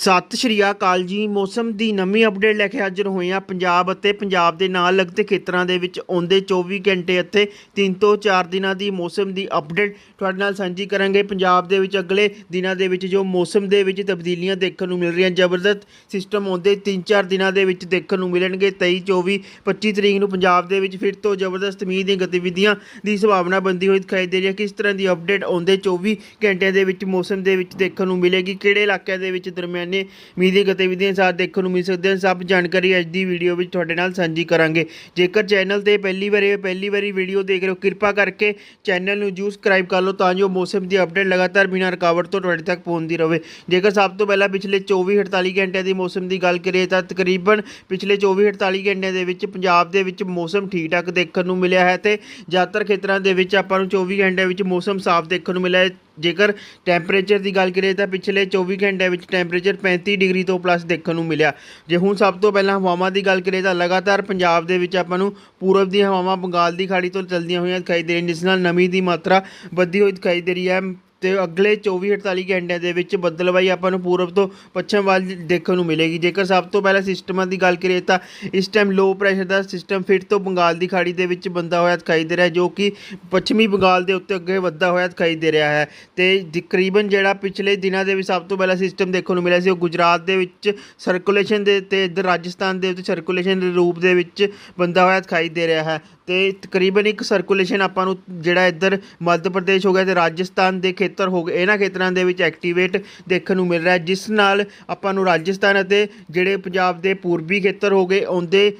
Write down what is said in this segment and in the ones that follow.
ਸਤਿ ਸ਼੍ਰੀ ਅਕਾਲ ਜੀ। ਮੌਸਮ ਦੀ ਨਵੀਂ ਅਪਡੇਟ ਲੈ ਕੇ ਹਾਜ਼ਰ ਹੋਏ ਹਾਂ। ਪੰਜਾਬ ਅਤੇ ਪੰਜਾਬ ਦੇ ਨਾਲ ਲੱਗਦੇ ਖੇਤਰਾਂ ਦੇ ਵਿੱਚ ਆਉਂਦੇ 24 ਘੰਟੇ ਅਤੇ 3 ਤੋਂ 4 ਦਿਨਾਂ ਦੀ ਮੌਸਮ ਦੀ ਅਪਡੇਟ ਤੁਹਾਡੇ ਨਾਲ ਸਾਂਝੀ ਕਰਾਂਗੇ। ਪੰਜਾਬ ਦੇ ਵਿੱਚ ਅਗਲੇ ਦਿਨਾਂ ਦੇ ਵਿੱਚ ਜੋ ਮੌਸਮ ਦੇ ਵਿੱਚ ਤਬਦੀਲੀਆਂ ਦੇਖਣ ਨੂੰ ਮਿਲ ਰਹੀਆਂ, ਜ਼ਬਰਦਸਤ ਸਿਸਟਮ ਆਉਂਦੇ 3-4 ਦਿਨਾਂ ਦੇ ਵਿੱਚ ਦੇਖਣ ਨੂੰ ਮਿਲਣਗੇ। 23 24 25 ਤਰੀਕ ਨੂੰ ਪੰਜਾਬ ਦੇ ਵਿੱਚ ਫਿਰ ਤੋਂ ਜ਼ਬਰਦਸਤ ਮੀਂਹ ਦੀਆਂ ਗਤੀਵਿਧੀਆਂ ਦੀ ਸੰਭਾਵਨਾ ਬੰਦੀ ਹੋਈ ਦਿਖਾਈ ਦੇ ਰਹੀ ਹੈ। ਕਿਸ ਤਰ੍ਹਾਂ ਦੀ ਅਪਡੇਟ ਆਉਂਦੇ 24 ਘੰਟਿਆਂ ਦੇ ਵਿੱਚ ਮੌਸਮ ਦੇ ਵਿੱਚ ਦੇਖਣ ਨੂੰ ਮਿਲੇਗੀ? ਕਿਹੜੇ ਇਲਾਕਿਆਂ ਦੇ ਵਿੱਚ ਦਰਮਿਆਨ ਮੀਂਹ ਦੀ ਗਤੀਵਿਧੀਆਂ ਸਾਥ ਦੇਖਣ ਨੂੰ ਮਿਲ ਸਕਦੇ ਹਨ। ਸਭ ਜਾਣਕਾਰੀ ਅੱਜ ਦੀ ਵੀਡੀਓ ਵਿੱਚ ਤੁਹਾਡੇ ਨਾਲ ਸਾਂਝੀ ਕਰਾਂਗੇ। ਜੇਕਰ ਚੈਨਲ ਤੇ ਪਹਿਲੀ ਵਾਰੀ ਪਹਿਲੀ ਵਾਰੀ ਵੀਡੀਓ ਦੇਖ ਰਹੇ ਹੋ, ਕਿਰਪਾ ਕਰਕੇ ਚੈਨਲ ਨੂੰ ਜੂ ਸਬਸਕ੍ਰਾਈਬ ਕਰ ਲਓ ਤਾਂ ਜੋ ਮੌਸਮ ਦੀ ਅਪਡੇਟ ਲਗਾਤਾਰ ਬਿਨਾਂ ਰੁਕਾਵਟ ਤੋਂ ਤੁਹਾਡੇ ਤੱਕ ਪਹੁੰਚਦੀ ਰਹੇ। ਜੇਕਰ ਸਭ ਤੋਂ ਪਹਿਲਾਂ ਪਿਛਲੇ 24 48 ਘੰਟਿਆਂ ਦੀ ਮੌਸਮ ਦੀ ਗੱਲ ਕਰੀਏ ਤਾਂ ਤਕਰੀਬਨ ਪਿਛਲੇ 24 48 ਘੰਟਿਆਂ ਦੇ ਵਿੱਚ ਪੰਜਾਬ ਦੇ ਵਿੱਚ ਮੌਸਮ ਠੀਕ ਠਾਕ ਦੇਖਣ ਨੂੰ ਮਿਲਿਆ ਹੈ ਤੇ ਜ਼ਿਆਦਾਤਰ ਖੇਤਰਾਂ ਦੇ ਵਿੱਚ ਆਪਾਂ ਨੂੰ 24 ਘੰਟਿਆਂ ਵਿੱਚ ਮੌਸਮ ਸਾਫ਼ ਦੇਖਣ ਨੂੰ ਮਿਲਿਆ ਹੈ। ਜੇਕਰ ਟੈਂਪਰੇਚਰ ਦੀ ਗੱਲ ਕਰੀਏ ਤਾਂ ਪਿਛਲੇ 24 ਘੰਟਿਆਂ ਵਿੱਚ ਟੈਂਪਰੇਚਰ 35 ਡਿਗਰੀ ਤੋਂ ਪਲੱਸ ਦੇਖਣ ਨੂੰ ਮਿਲਿਆ। ਜੇ ਹੁਣ ਸਭ ਤੋਂ ਪਹਿਲਾਂ ਹਵਾਵਾਂ ਦੀ ਗੱਲ ਕਰੀਏ ਤਾਂ ਲਗਾਤਾਰ ਪੰਜਾਬ ਦੇ ਵਿੱਚ ਆਪਾਂ ਨੂੰ ਪੂਰਬ ਦੀਆਂ ਹਵਾਵਾਂ ਬੰਗਾਲ ਦੀ ਖਾੜੀ ਤੋਂ ਚੱਲਦੀਆਂ ਹੋਈਆਂ ਦਿਖਾਈ ਦੇ ਰਹੀਆਂ ਜਿਸ ਨਾਲ ਨਮੀ ਦੀ ਮਾਤਰਾ ਵੱਧਦੀ ਹੋਈ ਦਿਖਾਈ ਦੇ ਰਹੀ ਹੈ। ਤੇ ਅਗਲੇ 24 48 ਘੰਟਿਆਂ ਦੇ ਵਿੱਚ ਬੱਦਲਵਾਈ ਆਪਾਂ ਨੂੰ ਪੂਰਬ ਤੋਂ ਪੱਛਮ ਵੱਲ ਦੇਖਣ ਨੂੰ ਮਿਲੇਗੀ। ਜੇਕਰ ਸਭ ਤੋਂ ਪਹਿਲਾਂ ਸਿਸਟਮਾਂ ਦੀ ਗੱਲ ਕਰੀਏ ਤਾਂ ਇਸ ਟਾਈਮ ਲੋ ਪ੍ਰੈਸ਼ਰ ਦਾ ਸਿਸਟਮ ਫਿਰ ਤੋਂ ਬੰਗਾਲ ਦੀ ਖਾੜੀ ਦੇ ਵਿੱਚ ਬੰਦਾ ਹੋਇਆ ਦਿਖਾਈ ਦੇ ਰਿਹਾ ਜੋ ਕਿ ਪੱਛਮੀ ਬੰਗਾਲ ਦੇ ਉੱਤੇ ਅੱਗੇ ਵੱਧਦਾ ਹੋਇਆ ਦਿਖਾਈ ਦੇ ਰਿਹਾ ਹੈ। ਤੇ ਤਕਰੀਬਨ ਜਿਹੜਾ ਪਿਛਲੇ ਦਿਨਾਂ ਦੇ ਵਿੱਚ ਸਭ ਤੋਂ ਪਹਿਲਾਂ ਸਿਸਟਮ ਦੇਖਣ ਨੂੰ ਮਿਲਿਆ ਸੀ, ਉਹ ਗੁਜਰਾਤ ਦੇ ਵਿੱਚ ਸਰਕੂਲੇਸ਼ਨ ਦੇ ਤੇ ਇੱਧਰ ਰਾਜਸਥਾਨ ਦੇ ਉੱਤੇ ਸਰਕੂਲੇਸ਼ਨ ਦੇ ਰੂਪ ਦੇ ਵਿੱਚ ਬੰਦਾ ਹੋਇਆ ਦਿਖਾਈ ਦੇ ਰਿਹਾ ਹੈ। ਤੇ ਤਕਰੀਬਨ ਇੱਕ ਸਰਕੂਲੇਸ਼ਨ ਆਪਾਂ ਨੂੰ ਜਿਹੜਾ ਇੱਧਰ ਮੱਧ ਪ੍ਰਦੇਸ਼ ਹੋ ਗਿਆ ਤੇ ਰਾਜਸਥਾਨ ਦੇ ਖੇਤਰ ਹੋ ਗਏ। ਇਹਨਾਂ ਖੇਤਰਾਂ ਦੇ ਵਿੱਚ ਐਕਟੀਵੇਟ ਦੇਖਣ ਨੂੰ ਮਿਲ ਰਿਹਾ ਜਿਸ ਨਾਲ ਆਪਾਂ ਨੂੰ ਰਾਜਸਥਾਨ ਅਤੇ ਜਿਹੜੇ ਪੰਜਾਬ ਦੇ ਪੂਰਬੀ ਖੇਤਰ ਹੋ ਗਏ ਆਉਂਦੇ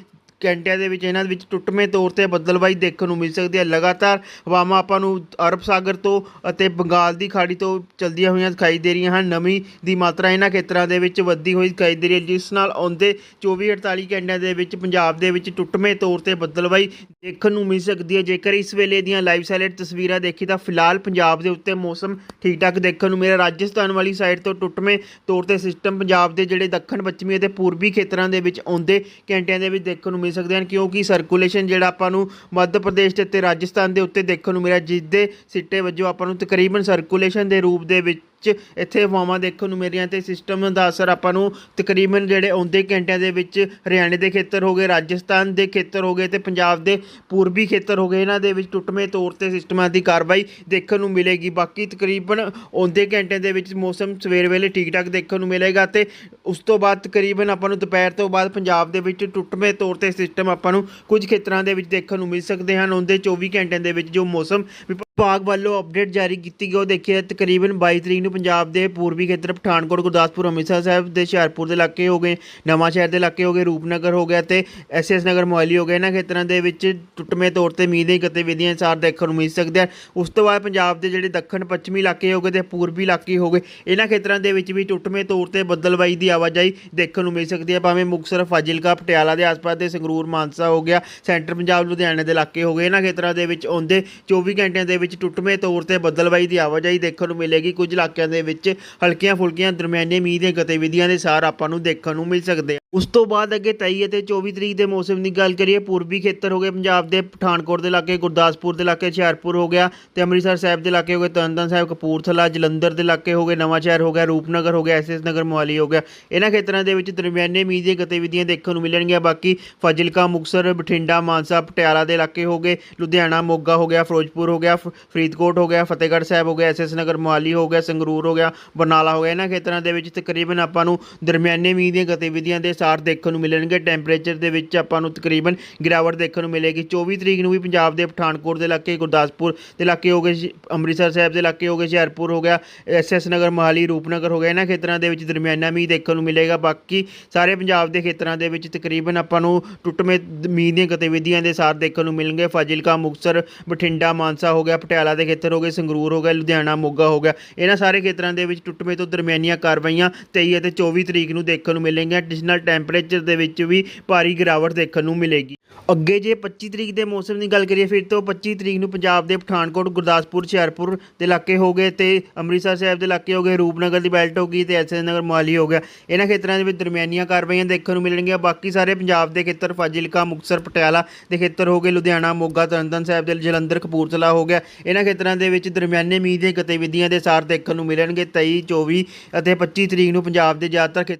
ਘੰਟਿਆਂ ਦੇ ਵਿੱਚ, ਇਹਨਾਂ ਦੇ ਵਿੱਚ ਟੁੱਟਵੇਂ ਤੌਰ ਤੇ ਬੱਦਲਬਾਈ ਦੇਖਣ ਨੂੰ ਮਿਲ ਸਕਦੀ ਹੈ। ਲਗਾਤਾਰ ਹਵਾਵਾਂ ਆਪਾਂ ਨੂੰ ਅਰਬ ਸਾਗਰ ਤੋਂ ਅਤੇ ਬੰਗਾਲ ਦੀ ਖਾੜੀ ਤੋਂ ਚਲਦੀਆਂ ਹੋਈਆਂ ਦਿਖਾਈ ਦੇ ਰਹੀਆਂ ਹਨ। ਨਮੀ ਦੀ ਮਾਤਰਾ ਇਹਨਾਂ ਖੇਤਰਾਂ ਦੇ ਵਿੱਚ ਵੱਧਦੀ ਹੋਈ ਦਿਖਾਈ ਦੇ ਰਹੀ ਹੈ, ਜਿਸ ਨਾਲ ਆਉਂਦੇ 24 48 ਘੰਟਿਆਂ ਦੇ ਵਿੱਚ ਪੰਜਾਬ ਦੇ ਵਿੱਚ ਟੁੱਟਵੇਂ ਤੌਰ ਤੇ ਬੱਦਲਬਾਈ ਦੇਖਣ ਨੂੰ ਮਿਲ ਸਕਦੀ ਹੈ। ਜੇਕਰ ਇਸ ਵੇਲੇ ਦੀਆਂ ਲਾਈਵ ਸੈਲੈਟ ਤਸਵੀਰਾਂ ਦੇਖੀ ਤਾਂ ਫਿਲਹਾਲ ਪੰਜਾਬ ਦੇ ਉੱਤੇ ਮੌਸਮ ਠੀਕ ਠਾਕ ਦੇਖਣ ਨੂੰ ਮਿਲਿਆ। ਰਾਜਸਥਾਨ ਵਾਲੀ ਸਾਈਡ ਤੋਂ ਟੁੱਟਵੇਂ ਤੌਰ ਤੇ ਸਿਸਟਮ ਪੰਜਾਬ ਦੇ ਜਿਹੜੇ ਦੱਖਣ, ਪੱਛਮੀ ਅਤੇ ਪੂਰਬੀ ਖੇਤਰਾਂ ਦੇ ਵਿੱਚ ਆਉਂਦੇ ਘੰਟਿਆਂ ਦੇ ਵਿੱਚ ਦੇਖਣ ਨੂੰ ਮਿਲ ਸਕਦੇ ਹਨ, ਕਿਉਂਕਿ ਸਰਕੂਲੇਸ਼ਨ ਜਿਹੜਾ ਆਪਾਂ ਨੂੰ ਮੱਧ ਪ੍ਰਦੇਸ਼ ਤੇ ਅਤੇ ਰਾਜਸਥਾਨ ਦੇ ਉੱਤੇ ਦੇਖਣ ਨੂੰ ਮਿਲਿਆ ਜਿਸ ਦੇ ਸਿੱਟੇ ਵਜੋਂ ਆਪਾਂ ਨੂੰ ਤਕਰੀਬਨ ਸਰਕੂਲੇਸ਼ਨ ਦੇ ਰੂਪ ਦੇ ਵਿੱਚ 'ਚ ਇੱਥੇ ਹਵਾਵਾਂ ਦੇਖਣ ਨੂੰ ਮਿਲ ਰਹੀਆਂ ਤੇ ਸਿਸਟਮ ਦਾ ਅਸਰ ਆਪਾਂ ਨੂੰ ਤਕਰੀਬਨ ਜਿਹੜੇ ਆਉਂਦੇ ਘੰਟਿਆਂ ਦੇ ਵਿੱਚ ਹਰਿਆਣੇ ਦੇ ਖੇਤਰ ਹੋ ਗਏ, ਰਾਜਸਥਾਨ ਦੇ ਖੇਤਰ ਹੋ ਗਏ ਤੇ ਪੰਜਾਬ ਦੇ ਪੂਰਬੀ ਖੇਤਰ ਹੋ ਗਏ, ਇਹਨਾਂ ਦੇ ਵਿੱਚ ਟੁੱਟਵੇਂ ਤੌਰ ਤੇ ਸਿਸਟਮਾਂ ਦੀ ਕਾਰਵਾਈ ਦੇਖਣ ਨੂੰ ਮਿਲੇਗੀ। ਬਾਕੀ ਤਕਰੀਬਨ ਆਉਂਦੇ ਘੰਟਿਆਂ ਦੇ ਵਿੱਚ ਮੌਸਮ ਸਵੇਰ ਵੇਲੇ ਠੀਕ ਠਾਕ ਦੇਖਣ ਨੂੰ ਮਿਲੇਗਾ ਤੇ ਉਸ ਤੋਂ ਬਾਅਦ ਤਕਰੀਬਨ ਆਪਾਂ ਨੂੰ ਦੁਪਹਿਰ ਤੋਂ ਬਾਅਦ ਪੰਜਾਬ ਦੇ ਵਿੱਚ ਟੁੱਟਵੇਂ ਤੌਰ ਤੇ ਸਿਸਟਮ ਆਪਾਂ ਨੂੰ ਕੁਝ ਖੇਤਰਾਂ ਦੇ ਵਿੱਚ ਦੇਖਣ ਨੂੰ ਮਿਲ ਸਕਦੇ ਹਨ। ਆਉਂਦੇ 24 ਘੰਟਿਆਂ ਦੇ ਵਿੱਚ ਜੋ ਮੌਸਮ ਵਿਭਾਗ ਵੱਲੋਂ ਅਪਡੇਟ ਜਾਰੀ ਕੀਤੀ ਗਈ। ਉਹ ਦੇਖੀਏ ਤਕਰੀਬਨ 22 ਤਰੀਕ ਨੂੰ ਪੰਜਾਬ ਦੇ ਪੂਰਬੀ ਖੇਤਰ ਪਠਾਨਕੋਟ, ਗੁਰਦਾਸਪੁਰ, ਅੰਮ੍ਰਿਤਸਰ ਸਾਹਿਬ ਦੇ ਹੁਸ਼ਿਆਰਪੁਰ ਦੇ ਇਲਾਕੇ ਹੋ ਗਏ, ਨਵਾਂ ਸ਼ਹਿਰ ਦੇ ਇਲਾਕੇ ਹੋ ਗਏ, ਰੂਪਨਗਰ ਹੋ ਗਿਆ ਤੇ ਐਸਐਸ ਨਗਰ ਮੋਹਾਲੀ ਹੋ ਗਿਆ ਇਹਨਾਂ ਖੇਤਰਾਂ ਦੇ ਵਿੱਚ ਟੁੱਟਵੇਂ ਤੌਰ ਤੇ ਮੀਂਹ ਦੀ ਗਤੀਵਿਧੀਆਂ ਸਾਰ ਦੇਖਣ ਨੂੰ ਮਿਲ ਸਕਦੇ ਹਨ ਉਸ ਤੋਂ ਬਾਅਦ ਪੰਜਾਬ ਦੇ ਜਿਹੜੇ ਦੱਖਣ, ਪੱਛਮੀ ਇਲਾਕੇ ਹੋ ਗਏ ਤੇ ਪੂਰਬੀ ਇਲਾਕੇ ਹੋ ਗਏ, ਇਹਨਾਂ ਖੇਤਰਾਂ ਦੇ ਵਿੱਚ ਵੀ ਟੁੱਟਵੇਂ ਤੌਰ ਤੇ ਬੱਦਲਬਾਈ ਦੀ ਆਵਾਜਾਈ ਦੇਖਣ ਨੂੰ ਮਿਲ ਸਕਦੀ ਹੈ। ਭਾਵੇਂ ਮੁਕਤਸਰ, ਫਾਜ਼ਿਲਕਾ, ਪਟਿਆਲਾ ਦੇ ਆਸ-ਪਾਸ ਦੇ ਸੰਗਰੂਰ, ਮਾਨਸਾ ਹੋ ਗਿਆ, ਸੈਂਟਰ ਪੰਜਾਬ, ਲੁਧਿਆਣੇ ਦੇ ਇਲਾਕੇ ਹੋ ਗਏ, ਇਹਨਾਂ ਖੇਤਰਾਂ ਦੇ ਵਿੱਚ ਆਉਂਦੇ 24 ਘੰਟਿਆਂ ਦੇ ਵਿੱਚ ਟੁੱਟਵੇਂ ਤੌਰ ਤੇ ਬੱਦਲਬਾਈ ਦੀ ਆਵਾਜਾਈ ਦੇਖਣ ਨੂੰ ਮਿਲੇਗੀ। ਕੁਝ ਇਲਾਕਿਆਂ ਦੇ ਵਿੱਚ ਹਲਕੀਆਂ ਫੁਲਕੀਆਂ ਦਰਮਿਆਨੇ ਮੀਂਹ ਦੀਆਂ ਗਤੀਵਿਧੀਆਂ ਦੇ ਸਾਰ ਆਪਾਂ ਨੂੰ ਦੇਖਣ ਨੂੰ ਮਿਲ ਸਕਦੇ ਉਸ ਤੋਂ ਬਾਅਦ ਅੱਗੇ 23 ਅਤੇ 24 ਤਰੀਕ ਦੇ ਮੌਸਮ ਦੀ ਗੱਲ ਕਰੀਏ, ਪੂਰਬੀ ਖੇਤਰ ਹੋ ਗਏ ਪੰਜਾਬ ਦੇ ਪਠਾਨਕੋਟ ਦੇ ਇਲਾਕੇ, ਗੁਰਦਾਸਪੁਰ ਦੇ ਇਲਾਕੇ, ਹੁਸ਼ਿਆਰਪੁਰ ਹੋ ਗਿਆ ਤੇ ਅੰਮ੍ਰਿਤਸਰ ਸਾਹਿਬ ਦੇ ਇਲਾਕੇ ਹੋ ਗਏ ਤਰਨਤਾਰਨ ਸਾਹਿਬ, ਕਪੂਰਥਲਾ, ਜਲੰਧਰ ਦੇ ਇਲਾਕੇ ਹੋ ਗਏ, ਨਵਾਂਸ਼ਹਿਰ ਹੋ ਗਿਆ, ਰੂਪਨਗਰ ਹੋ ਗਿਆ ਐਸਐਸ ਨਗਰ, ਮੋਹਾਲੀ ਹੋ ਗਿਆ। ਇਹਨਾਂ ਖੇਤਰਾਂ ਦੇ ਵਿੱਚ ਦਰਮਿਆਨੇ ਮੀਂਹ ਦੀਆਂ ਗਤੀਵਿਧੀਆਂ ਦੇਖਣ ਨੂੰ ਮਿਲਣਗੀਆਂ। ਬਾਕੀ ਫਾਜ਼ਿਲਕਾ, ਮੁਕਤਸਰ, ਬਠਿੰਡਾ, ਮਾਨਸਾ, ਪਟਿਆਲਾ ਦੇ ਇਲਾਕੇ ਹੋ ਗਏ, ਲੁਧਿਆਣਾ, ਮੋਗਾ ਹੋ ਗਿਆ, ਫਿਰੋਜ਼ਪੁਰ ਹੋ ਗਿਆ ਫਰੀਦਕੋਟ ਹੋ ਗਿਆ, ਫਤਿਹਗੜ੍ਹ ਸਾਹਿਬ ਹੋ ਗਿਆ ਐਸਐਸ ਨਗਰ, ਮੋਹਾਲੀ ਹੋ ਗਿਆ, ਸੰਗਰੂਰ ਹੋ ਗਿਆ, ਬਰਨਾਲਾ ਹੋ ਗਿਆ। ਇਹਨਾਂ ਖੇਤਰਾਂ ਦੇ ਵਿੱਚ ਤਕਰੀਬਨ ਆਪਾਂ ਨੂੰ ਦਰਮਿਆਨੇ ਮੀਂਹ ਦੀਆਂ ਗਤੀਵਿਧੀਆਂ ਦੇ ਸਾਰ ਦੇਖਣ ਨੂੰ ਮਿਲਣਗੇ। ਟੈਂਪਰੇਚਰ ਦੇ ਵਿੱਚ ਆਪਾਂ ਨੂੰ ਤਕਰੀਬਨ ਗਿਰਾਵਟ ਦੇਖਣ ਨੂੰ ਮਿਲੇਗੀ। 24 ਤਰੀਕ ਨੂੰ ਵੀ ਪੰਜਾਬ ਦੇ ਪਠਾਨਕੋਟ ਦੇ ਇਲਾਕੇ, ਗੁਰਦਾਸਪੁਰ ਦੇ ਇਲਾਕੇ ਹੋ ਗਏ, ਅੰਮ੍ਰਿਤਸਰ ਸਾਹਿਬ ਦੇ ਇਲਾਕੇ ਹੋ ਗਏ, ਹੁਸ਼ਿਆਰਪੁਰ ਹੋ ਗਿਆ ਐਸਐਸ ਨਗਰ, ਮੋਹਾਲੀ, ਰੂਪਨਗਰ ਹੋ ਗਿਆ। ਇਹਨਾਂ ਖੇਤਰਾਂ ਦੇ ਵਿੱਚ ਦਰਮਿਆਨਾ ਮੀਂਹ ਦੇਖਣ ਨੂੰ ਮਿਲੇਗਾ। ਬਾਕੀ ਸਾਰੇ ਪੰਜਾਬ ਦੇ ਖੇਤਰਾਂ ਦੇ ਵਿੱਚ ਤਕਰੀਬਨ ਆਪਾਂ ਨੂੰ ਟੁੱਟਵੇਂ ਮੀਂਹ ਦੀਆਂ ਗਤੀਵਿਧੀਆਂ ਦੇ ਸਾਰ ਦੇਖਣ ਨੂੰ ਮਿਲਣਗੇ। ਫਾਜ਼ਿਲਕਾ, ਮੁਕਤਸਰ, ਬਠਿੰਡਾ, ਮਾਨਸਾ ਹੋ ਗਿਆ, ਪਟਿਆਲਾ ਦੇ ਖੇਤਰ ਹੋ ਗਏ, ਸੰਗਰੂਰ ਹੋ ਗਿਆ, ਲੁਧਿਆਣਾ, ਮੋਗਾ ਹੋ ਗਿਆ। ਇਹਨਾਂ ਸਾਰੇ ਖੇਤਰਾਂ ਦੇ ਵਿੱਚ ਟੁੱਟਵੇਂ ਤੋਂ ਦਰਮਿਆਨੀਆਂ ਕਾਰਵਾਈਆਂ 23 ਅਤੇ 24 ਤਰੀਕ ਨੂੰ ਦੇਖਣ ਨੂੰ ਮਿਲਣਗੀਆਂ। ਜਿਸ ਟੈਂਪਰੇਚਰ ਦੇ ਵਿੱਚ ਵੀ ਭਾਰੀ ਗਿਰਾਵਟ ਦੇਖਣ ਨੂੰ ਮਿਲੇਗੀ। ਅੱਗੇ ਜੇ 25 ਤਰੀਕ ਦੇ ਮੌਸਮ ਦੀ ਗੱਲ ਕਰੀਏ, ਫਿਰ ਤੋਂ 25 ਤਰੀਕ ਨੂੰ ਪੰਜਾਬ ਦੇ ਪਠਾਨਕੋਟ, ਗੁਰਦਾਸਪੁਰ, ਹੁਸ਼ਿਆਰਪੁਰ ਦੇ ਇਲਾਕੇ ਹੋ ਗਏ ਤੇ ਅੰਮ੍ਰਿਤਸਰ ਸਾਹਿਬ ਦੇ ਇਲਾਕੇ ਹੋ ਗਏ, ਰੂਪਨਗਰ ਦੀ ਬੈਲਟ ਹੋ ਗਈ ਤੇ ਐਸਐਸ ਨਗਰ ਮੋਹਾਲੀ ਹੋ ਗਿਆ। ਇਹਨਾਂ ਖੇਤਰਾਂ ਦੇ ਵਿੱਚ ਦਰਮਿਆਨੀਆਂ ਕਾਰਵਾਈਆਂ ਦੇਖਣ ਨੂੰ ਮਿਲਣਗੀਆਂ। ਬਾਕੀ ਸਾਰੇ ਪੰਜਾਬ ਦੇ ਖੇਤਰ, ਫਾਜ਼ਿਲਕਾ, ਮੁਕਤਸਰ, ਪਟਿਆਲਾ ਦੇ ਖੇਤਰ ਹੋ ਗਏ, ਲੁਧਿਆਣਾ, ਮੋਗਾ, ਤਰਨਤਾਰਨ ਸਾਹਿਬ ਦੇ ਜਲੰਧਰ, ਕਪੂਰਥਲਾ ਹੋ ਗਿਆ। ਇਹਨਾਂ ਖੇਤਰਾਂ ਦੇ ਵਿੱਚ ਦਰਮਿਆਨੇ ਮੀਂਹ ਦੀਆਂ ਗਤੀਵਿਧੀਆਂ ਦੇ ਸਾਰ ਦੇਖਣ ਨੂੰ ਮਿਲਣਗੇ 23 24 ਅਤੇ 25 ਤਰੀਕ ਨੂੰ ਪੰਜਾਬ ਦੇ ਜ਼ਿਆਦਾਤਰ ਖੇਤਰ